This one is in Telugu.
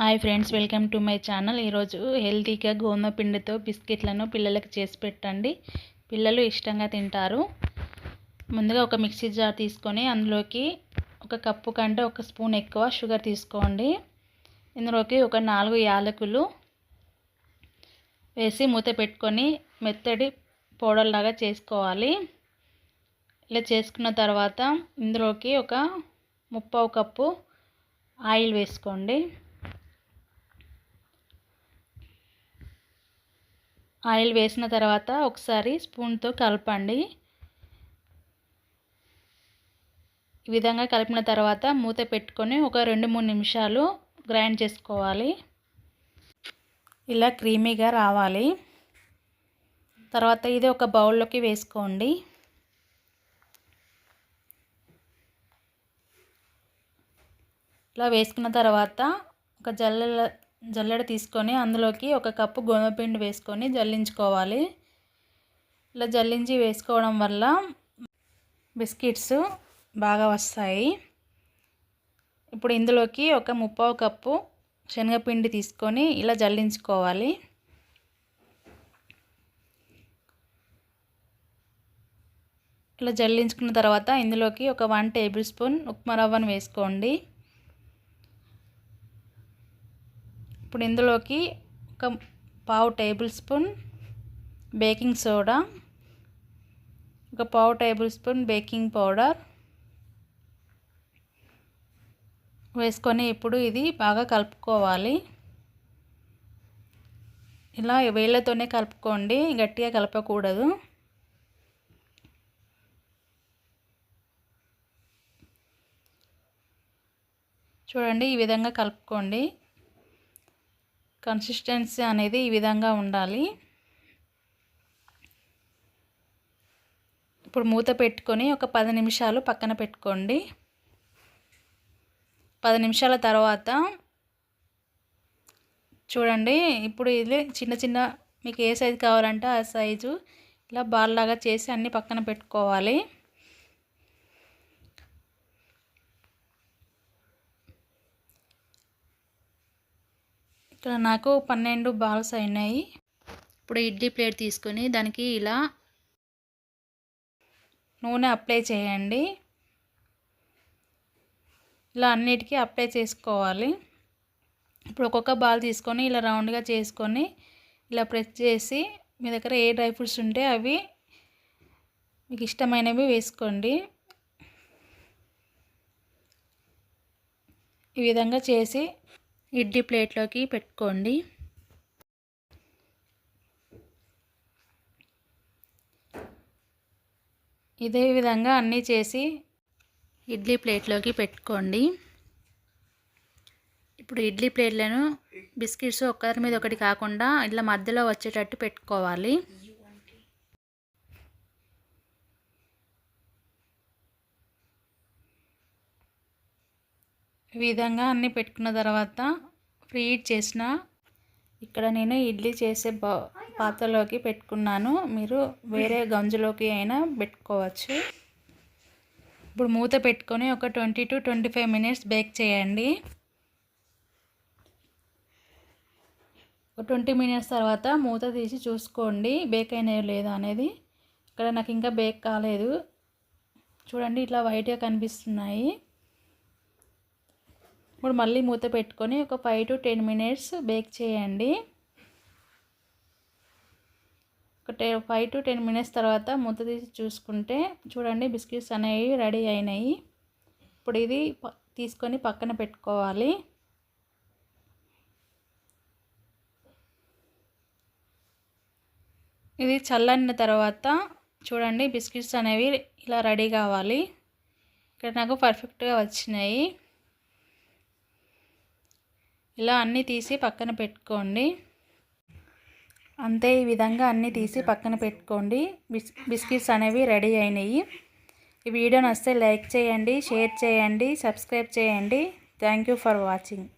Hi friends welcome to my channel. ఈరోజు హెల్తీగా గోధుమ పిండితో బిస్కెట్లను పిల్లలకు చేసి పెట్టండి. పిల్లలు ఇష్టంగా తింటారు. ముందుగా ఒక మిక్సీ జార్ తీసుకొని అందులోకి ఒక కప్పు కంటే ఒక స్పూన్ ఎక్కువ షుగర్ తీసుకోండి. ఇందులోకి ఒక నాలుగు యాలకులు వేసి మూత పెట్టుకొని మెత్తడి పౌడర్లాగా చేసుకోవాలి. ఇలా చేసుకున్న తర్వాత ఇందులోకి ఒక ముప్పావు కప్పు ఆయిల్ వేసుకోండి. ఆయిల్ వేసిన తర్వాత ఒకసారి స్పూన్తో కలపండి. ఈ విధంగా కలిపిన తర్వాత మూత పెట్టుకొని ఒక రెండు మూడు నిమిషాలు గ్రైండ్ చేసుకోవాలి. ఇలా క్రీమీగా రావాలి. తర్వాత ఇది ఒక బౌల్లోకి వేసుకోండి. ఇలా వేసుకున్న తర్వాత ఒక జల్లెల జల్లెడ తీసుకొని అందులోకి ఒక కప్పు గోధుమ పిండి వేసుకొని జల్లించుకోవాలి. ఇలా జల్లించి వేసుకోవడం వల్ల బిస్కెట్స్ బాగా వస్తాయి. ఇప్పుడు ఇందులోకి ఒక ముప్పావు కప్పు శనగపిండి తీసుకొని ఇలా జల్లించుకోవాలి. ఇలా జల్లించుకున్న తర్వాత ఇందులోకి ఒక వన్ టేబుల్ స్పూన్ ఉప్మా రవ్వను వేసుకోండి. ఇప్పుడు ఇందులోకి ఒక పావు టేబుల్ స్పూన్ బేకింగ్ సోడా ఒక పావు టేబుల్ స్పూన్ బేకింగ్ పౌడర్ వేసుకొని ఇప్పుడు ఇది బాగా కలుపుకోవాలి. ఇలా వేళ్ళతోనే కలుపుకోండి గట్టిగా కలపకూడదు. చూడండి ఈ విధంగా కలుపుకోండి. కన్సిస్టెన్సీ అనేది ఈ విధంగా ఉండాలి. ఇప్పుడు మూత పెట్టుకొని ఒక పది నిమిషాలు పక్కన పెట్టుకోండి. పది నిమిషాల తర్వాత చూడండి ఇప్పుడు ఇది చిన్న చిన్న మీకు ఏ సైజు కావాలంటే ఆ సైజు ఇలా బాల్ లాగా చేసి అన్నీ పక్కన పెట్టుకోవాలి. ఇక్కడ నాకు పన్నెండు బాల్స్ అయినాయి. ఇప్పుడు ఇడ్లీ ప్లేట్ తీసుకొని దానికి ఇలా నూనె అప్లై చేయండి. ఇలా అన్నిటికీ అప్లై చేసుకోవాలి. ఇప్పుడు ఒక్కొక్క బాల్ తీసుకొని ఇలా రౌండ్గా చేసుకొని ఇలా ప్రెస్ చేసి మీ దగ్గర ఏ డ్రై ఫ్రూట్స్ ఉంటే అవి మీకు ఇష్టమైనవి వేసుకోండి. ఈ విధంగా చేసి ఇడ్లీ ప్లేట్లోకి పెట్టుకోండి. ఇదే విధంగా అన్నీ చేసి ఇడ్లీ ప్లేట్లోకి పెట్టుకోండి. ఇప్పుడు ఇడ్లీ ప్లేట్లను బిస్కెట్స్ ఒకరి మీద ఒకటి కాకుండా ఇట్లా మధ్యలో వచ్చేటట్టు పెట్టుకోవాలి. విధంగా అన్నీ పెట్టుకున్న తర్వాత ఫ్రీ చేసిన ఇక్కడ నేను ఇడ్లీ చేసే పాత్రలోకి పెట్టుకున్నాను. మీరు వేరే గంజులోకి అయినా పెట్టుకోవచ్చు. ఇప్పుడు మూత పెట్టుకొని ఒక twenty to twenty five minutes bake చేయండి. ఒక ట్వంటీ మినిట్స్ తర్వాత మూత తీసి చూసుకోండి బేక్ అయినాయో లేదా అనేది. ఇక్కడ నాకు ఇంకా బేక్ కాలేదు. చూడండి ఇట్లా వైట్గా కనిపిస్తున్నాయి. ఇప్పుడు మళ్ళీ మూత పెట్టుకొని ఒక five to ten minutes bake చేయండి. ఒక టె ఫైవ్ టు టెన్ మినిట్స్ తర్వాత మూత తీసి చూసుకుంటే చూడండి బిస్కెట్స్ అనేవి రెడీ అయినాయి. ఇప్పుడు ఇది తీసుకొని పక్కన పెట్టుకోవాలి. ఇది చల్లనిన తర్వాత చూడండి బిస్కెట్స్ అనేవి ఇలా రెడీ కావాలి. ఇక్కడ నాకు పర్ఫెక్ట్గా వచ్చినాయి. ఇలా అన్నీ తీసి పక్కన పెట్టుకోండి. అంతే ఈ విధంగా అన్నీ తీసి పక్కన పెట్టుకోండి. బిస్ బిస్కెట్స్ అనేవి రెడీ అయినాయి. ఈ వీడియో నచ్చితే లైక్ చేయండి షేర్ చేయండి సబ్స్క్రైబ్ చేయండి. Thank for watching.